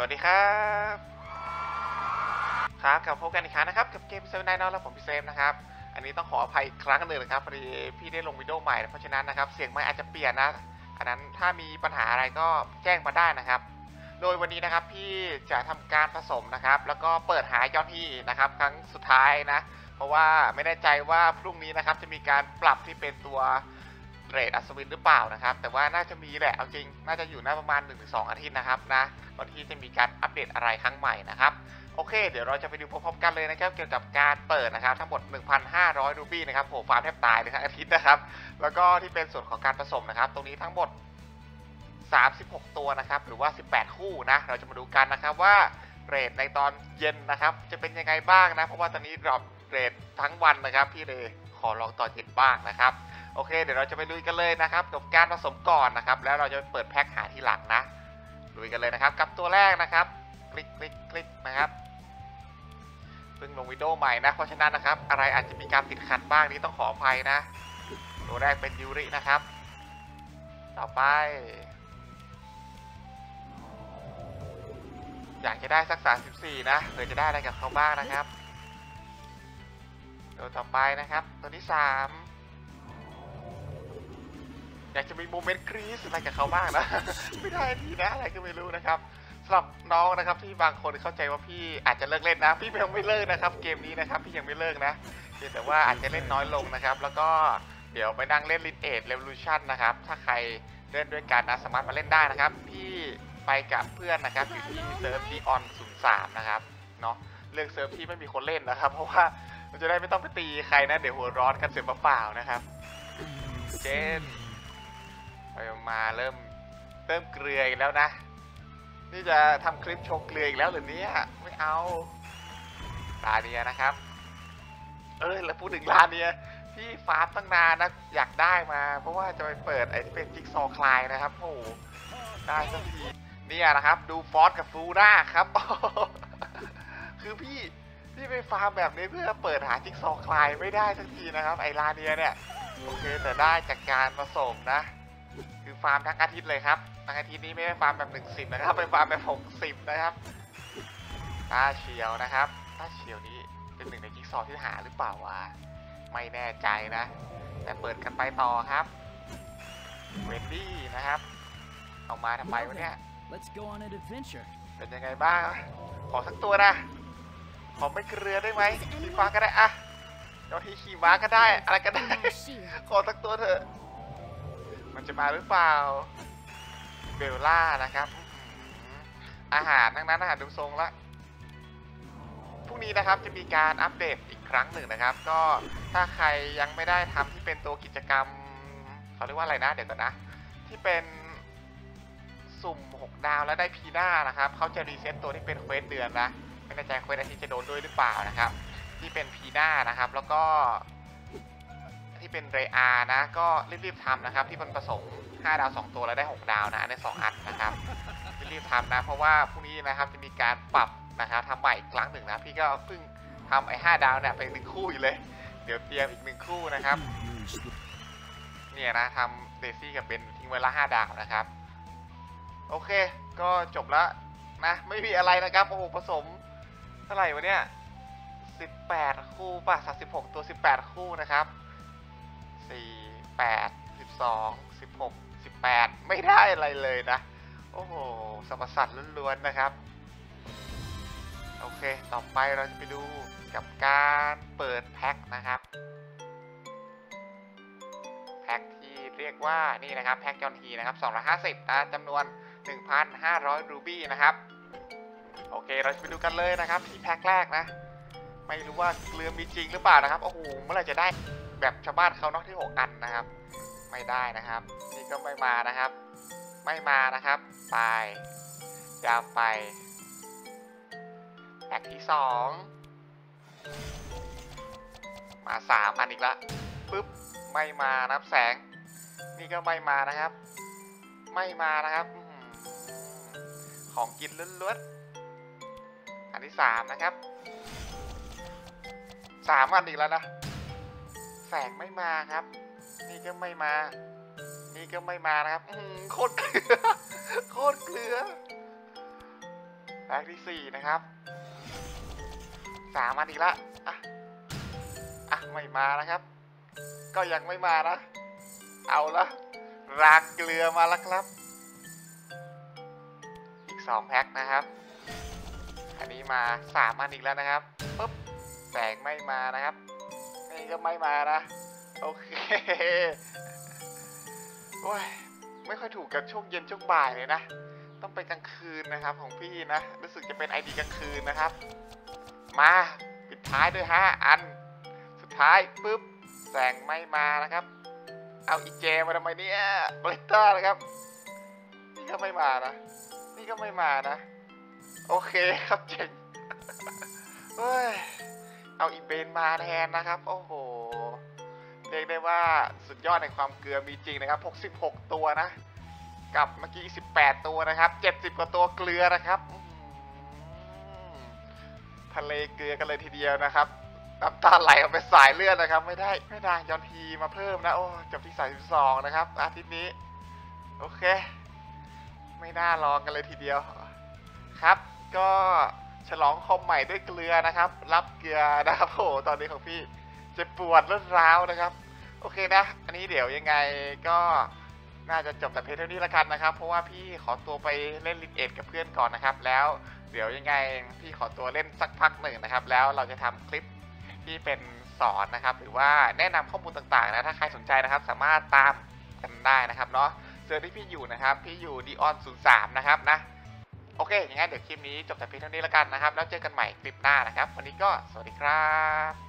สวัสดีครับ ครับกลับพบกันอีกครั้งนะครับ กับเกมเซฟไนท์นแล้วผมพี่เซฟนะครับ อันนี้ต้องขออภัยอีกครั้งหนึ่งนะครับพอดีพี่ได้ลงวิดีโอใหม่ เพราะฉะนั้นนะครับ เสียงไม่อาจจะเปลี่ยนนะ อันนั้นถ้ามีปัญหาอะไรก็แจ้งมาได้นะครับ โดยวันนี้นะครับพี่จะทำการผสมนะครับ แล้วก็เปิดหายอดที่นะครับ ครั้งสุดท้ายนะ เพราะว่าไม่แน่ใจว่าพรุ่งนี้นะครับจะมีการปรับที่เป็นตัว เรทอัศวินหรือเปล่านะครับ แต่ว่าน่าจะมีแหละเอาจริง น่าจะอยู่หน่าประมาณ 1-2 อาทิตย์นะครับนะก่อนที่จะมีการอัปเดตอะไรครั้งใหม่นะครับโอเค เดี๋ยวเราจะไปดูพร้อมๆกันเลยนะครับ เกี่ยวกับการเปิดนะครับ ทั้งหมด 1,500 รูบี้นะครับโหฟาร์มแทบตายเลยทั้งอาทิตย์นะครับ แล้วก็ที่เป็นส่วนของการผสมนะครับ ตรงนี้ทั้งหมด 36 ตัวนะครับ หรือว่า 18 คู่นะ เราจะมาดูกันนะครับว่าเรทในตอนเย็นนะครับ จะเป็นยังไงบ้างนะ เพราะว่าตอนนี้ดรอปเรททั้งวันนะครับ พี่เลยขอลองตอนเย็นบ้างนะครับ โอเค เดี๋ยวเราจะไปลุยกันเลยนะครับกับการผสมก่อนนะครับ แล้วเราจะเปิดแพ็คหาที่หลังนะลุยกันเลยนะครับ กับตัวแรกนะครับ คลิกคลิกคลิกนะครับเพิ่งลงวิดีโอใหม่นะเพราะฉะนั้นนะครับ อะไรอาจจะมีการติดขัดบ้างนี้ต้องขออภัยนะ ตัวแรกเป็นยูรินะครับ ต่อไป อยากจะได้สัก 34 นะเผื่อจะได้อะไรกับเขาบ้างนะครับ ตัวต่อไปนะครับ ตัวที่ 3 อยากจะมีโมเมนต์กรีซอะไรกับเขาบ้างนะ ไม่ได้ทีนะอะไรก็ไม่รู้นะครับสำหรับน้องนะครับที่บางคนเข้าใจว่าพี่อาจจะเลิกเล่นนะ พี่ยังไม่เลิกนะครับ เกมนี้นะครับพี่ยังไม่เลิกนะเพียงแต่ว่าอาจจะเล่นน้อยลงนะครับ แล้วก็เดี๋ยวไปนั่งเล่นลิทเอทเรวลูชันนะครับ ถ้าใครเล่นด้วยกันนะสามารถมาเล่นได้นะครับ พี่ไปกับเพื่อนนะครับอยู่ที่เซิร์ฟดีออน03นะครับเนาะเลือกเซิร์ฟที่ไม่มีคนเล่นนะครับ เพราะว่ามันจะได้ไม่ต้องไปตีใครนะ เดี๋ยวหัวร้อนกันเสียเปล่าๆนะครับ เจน ไปมาเริ่มเริ่มเกลืออีกแล้วนะ นี่จะทำคลิปโชว์เกลืออีกแล้วหรือเนี่ยไม่เอาลาเนียนะครับ เออแล้วพูดถึงลาเนียพี่ฟาร์มตั้งนานนะอยากได้มา เพราะว่าจะไปเปิดไอ้ที่เป็นจิ๊กซอคลายนะครับโอ้โหได้สักทีเนี่ยนะครับ ดูฟอสกับฟูร่าครับ คือพี่พี่ไปฟาร์มแบบนี้เพื่อเปิดหาจิ๊กซอคลายไม่ได้สักทีนะครับ ไอ้ลาเนียเนี่ย โอเคแต่ได้จากการผสมนะ คือฟาร์มทั้งอาทิตย์เลยครับทั้งอาทิตย์นี้ไม่ได้ฟาร์มแบบหนึ่งสิบนะครับเป็นฟาร์มแบบหกสิบนะครับตาเฉียวนะครับตาเฉียวนี้เป็นหนึ่งในจิ๊กซอว์ที่หาหรือเปล่าวะไม่แน่ใจนะ แต่เปิดกันไปต่อครับเวนดี้นะครับเอามาทำไมวะเนี่ย Let's go on an adventure. เป็นยังไงบ้างขอสักตัวนะขอไม่เกลือได้ไหมขี่ฟ้าก็ได้อะเจ้าที่ขี่ม้าก็ได้ อะไรก็ได้ ขอสักตัวเถอะ มันจะมาหรือเปล่า เบลล่านะครับ อาหารทั้งนั้นอาหารดูทรงละพรุ่งนี้นะครับจะมีการอัปเดตอีกครั้งหนึ่งนะครับ ก็ถ้าใครยังไม่ได้ทำที่เป็นตัวกิจกรรมเขาเรียกว่าอะไรนะเดี๋ยวก่อนนะ ที่เป็นสุ่ม 6 ดาวแล้วได้พีหน้านะครับเขาจะรีเซ็ตตัวที่เป็นเควสเดือนนะไม่แน่ใจเควสอาทิตย์จะโดนด้วยหรือเปล่านะครับ ที่เป็นพีหน้านะครับ แล้วก็ ที่เป็นเรอานะ ก็รีบๆทำนะครับ ที่มันผสม5ดาว2ตัวแล้วได้ 6 ดาวนะใน2อันนะครับรีบๆทำนะ เพราะว่าพรุ่งนี้นะครับจะมีการปรับนะครับทำใหม่อีกครั้งหนึ่งนะ พี่ก็เพิ่งทำไอ้5ดาวเนี่ยไปหนึ่งคู่อยู่เลย เดี๋ยวเตรียมอีกหนึ่งคู่นะครับ เนี่ยนะทำเดซี่กับเบนทิ้งไว้ละ5ดาวนะครับ โอเค ก็จบแล้วนะ ไม่มีอะไรนะครับ โอ้โหผสมเท่าไหร่วะเนี่ย18 คู่ป่ะ36 ตัว 18 คู่นะครับ 4 8 12 16 18ไม่ได้อะไรเลยนะ โอ้โหสมสัตว์ล้วนๆนะครับ โอเค ต่อไปเราจะไปดูกับการเปิดแพ็คนะครับแพ็คที่เรียกว่านี่นะครับแพ็คยอนฮีนะครับ250นะจำนวน 1,500 รูบี้นะครับ โอเคเราจะไปดูกันเลยนะครับที่แพ็คแรกนะ ไม่รู้ว่าเกลือมีจริงหรือเปล่านะครับ โอ้โหเมื่อไรจะได้ แบบชาวบ้านเขาเนอกที่6อันนะครับ ไม่ได้นะครับ นี่ก็ไม่มานะครับ ไม่มานะครับ ไปยาวไปแพ็คที่2มา3อันอีกละปึ๊บไม่มานับแสง นี่ก็ไม่มานะครับ ไม่มานะครับ ของกินล้วนๆอันที่สามนะครับสามอันอีกแล้วนะ แสงไม่มาครับ นี่ก็ไม่มา นี่ก็ไม่มานะครับโคตรเกลือโคตรเกลือแพ็กที่สี่นะครับสามอันอีกละอะอะไม่มานะครับ ก็ยังไม่มานะ เอาละรางเกลือมาแล้วครับ อีกสองแพ็คนะครับ อันนี้มาสามอันอีกแล้วนะครับปุ๊บแสงไม่มานะครับ นี่ก็ไม่มานะ โอเคโอ้ยไม่ค่อยถูกกับช่วงเย็นช่วงบ่ายเลยนะ ต้องเป็นกลางคืนนะครับ ของพี่นะ รู้สึกจะเป็นไอดีกลางคืนนะครับ มาปิดท้ายด้วยฮะอัน สุดท้ายปุ๊บแสงไม่มานะครับ เอาอีเจมาทำไมเนี่ยเบรตเตอร์นะครับ นี่ก็ไม่มานะ นี่ก็ไม่มานะ โอเคครับเจ๋งเฮ้ย เอาอีเบนมาแทนนะครับ โอ้โห เรียกได้ว่าสุดยอดในความเกลือมีจริงนะครับ 66 ตัวนะ กับเมื่อกี้ 18 ตัวนะครับ 70 กว่าตัวเกลือนะครับทะเลเกลือกันเลยทีเดียวนะครับน้ำตาไหลออกไปสายเลือดนะครับ ไม่ได้ไม่ได้ยอนพีมาเพิ่มนะ โอ้จบที่32นะครับ อาทิตย์นี้ โอเค ไม่น่ารองกันเลยทีเดียวครับ ก็ ฉลองคอมใหม่ด้วยเกลือนะครับ รับเกลือนะครับโอ้โหตอนนี้ของพี่เจ็บปวดรวดร้าวนะครับ โอเคนะ อันนี้เดี๋ยวยังไงก็น่าจะจบแต่เพียงเท่านี้ละกันนะครับ เพราะว่าพี่ขอตัวไปเล่นลินเอ็ดกับเพื่อนก่อนนะครับ แล้วเดี๋ยวยังไงพี่ขอตัวเล่นสักพักหนึ่งนะครับ แล้วเราจะทำคลิปที่เป็นสอนนะครับ หรือว่าแนะนำข้อมูลต่างๆนะ ถ้าใครสนใจนะครับ สามารถตามกันได้นะครับเนาะเซอที่พี่อยู่นะครับ พี่อยู่ดีออน03 นะครับนะ โอเคอย่างงั้นเดี๋ยวคลิปนี้จบแต่เพียงเท่านี้แล้วกันนะครับ แล้วเจอกันใหม่คลิปหน้านะครับ วันนี้ก็สวัสดีครับ